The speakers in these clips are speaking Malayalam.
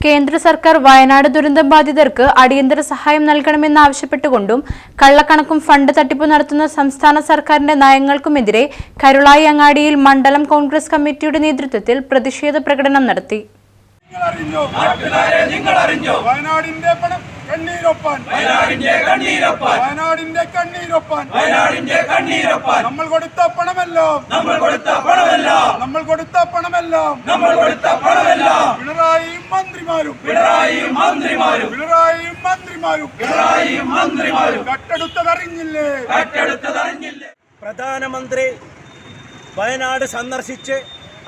കേന്ദ്ര സർക്കാർ വയനാട് ദുരന്തം ബാധിതർക്ക് അടിയന്തര സഹായം നൽകണമെന്നാവശ്യപ്പെട്ടുകൊണ്ടും കള്ളക്കണക്കും ഫണ്ട് തട്ടിപ്പ് നടത്തുന്ന സംസ്ഥാന സർക്കാരിന്റെ നയങ്ങൾക്കുമെതിരെ കരുളായി അങ്ങാടിയിൽ മണ്ഡലം കോൺഗ്രസ് കമ്മിറ്റിയുടെ നേതൃത്വത്തിൽ പ്രതിഷേധ പ്രകടനം നടത്തി. അറിഞ്ഞോ വയനാടിന്റെ പണം കണ്ണീരൊപ്പാൻ. വയനാടിന്റെ കണ്ണീരപ്പാൻ. വയനാടിന്റെ കണ്ണീരൊപ്പാൻ. വയനാടിന്റെ കണ്ണീരപ്പാൻ. നമ്മൾ കൊടുത്ത പണമെല്ലാം. നമ്മൾ കൊടുത്ത പണമെല്ലാം. നമ്മൾ കൊടുത്ത പണമെല്ലാം. നമ്മൾ കൊടുത്ത പണമെല്ലാം. പിണറായിയും മന്ത്രിമാരും പിണറായിയും മന്ത്രിമാരും പിണറായിയും മന്ത്രിമാരും പിണറായിയും മന്ത്രിമാരും കട്ടെടുത്തതറിഞ്ഞില്ലേ? കട്ടെടുത്തതറിഞ്ഞില്ലേ? പ്രധാനമന്ത്രി വയനാട് സന്ദർശിച്ച്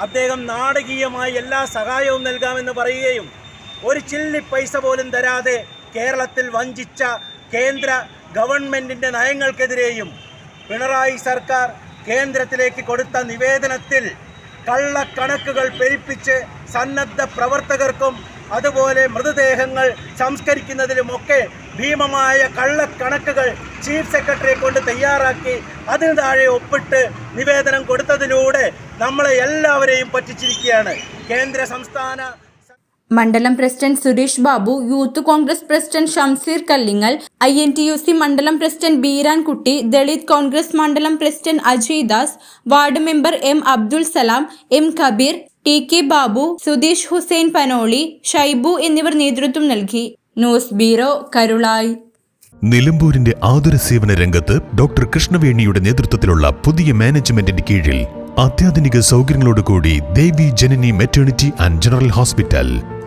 അദ്ദേഹം നാടകീയമായി എല്ലാ സഹായവും നൽകാമെന്ന് പറയുകയും ഒരു ചില്ലി പൈസ പോലും തരാതെ കേരളത്തിൽ വഞ്ചിച്ച കേന്ദ്ര ഗവൺമെന്റിന്റെ നയങ്ങൾക്കെതിരെയും പിണറായി സർക്കാർ കേന്ദ്രത്തിലേക്ക് കൊടുത്ത നിവേദനത്തിൽ കള്ളക്കണക്കുകൾ പെരുപ്പിച്ച് സന്നദ്ധ പ്രവർത്തകർക്കും അതുപോലെ മൃതദേഹങ്ങൾ സംസ്കരിക്കുന്നതിലുമൊക്കെ ഭീമമായ കള്ളക്കണക്കുകൾ ചീഫ് സെക്രട്ടറിയെ കൊണ്ട് തയ്യാറാക്കി അതിന് താഴെ ഒപ്പിട്ട് നിവേദനം കൊടുത്തതിലൂടെ നമ്മളെ എല്ലാവരെയും പറ്റിച്ചിരിക്കുകയാണ്. കേന്ദ്ര സംസ്ഥാന മണ്ഡലം president Suresh Babu youth Congress president Shamseer Kallingal I N T U C മണ്ഡലം പ്രസിഡന്റ് ബീരാൻകുട്ടി ദളിത് കോൺഗ്രസ് മണ്ഡലം president Ajay Das ward member M Abdul Salam M Kabeer T K Babu Sudheesh Hussain Panoli Shaibu എന്നിവർ നേതൃത്വം നൽകി. News bureau Karulai. നിലമ്പൂരിന്റെ ആതുര സേവന രംഗത്ത് ഡോക്ടർ കൃഷ്ണവേണിയുടെ നേതൃത്വത്തിലുള്ള പുതിയ മാനേജ്മെന്റിന്റെ കീഴിൽ അത്യാധുനിക സൗകര്യങ്ങളോടുകൂടി Devi Janani maternity and general hospital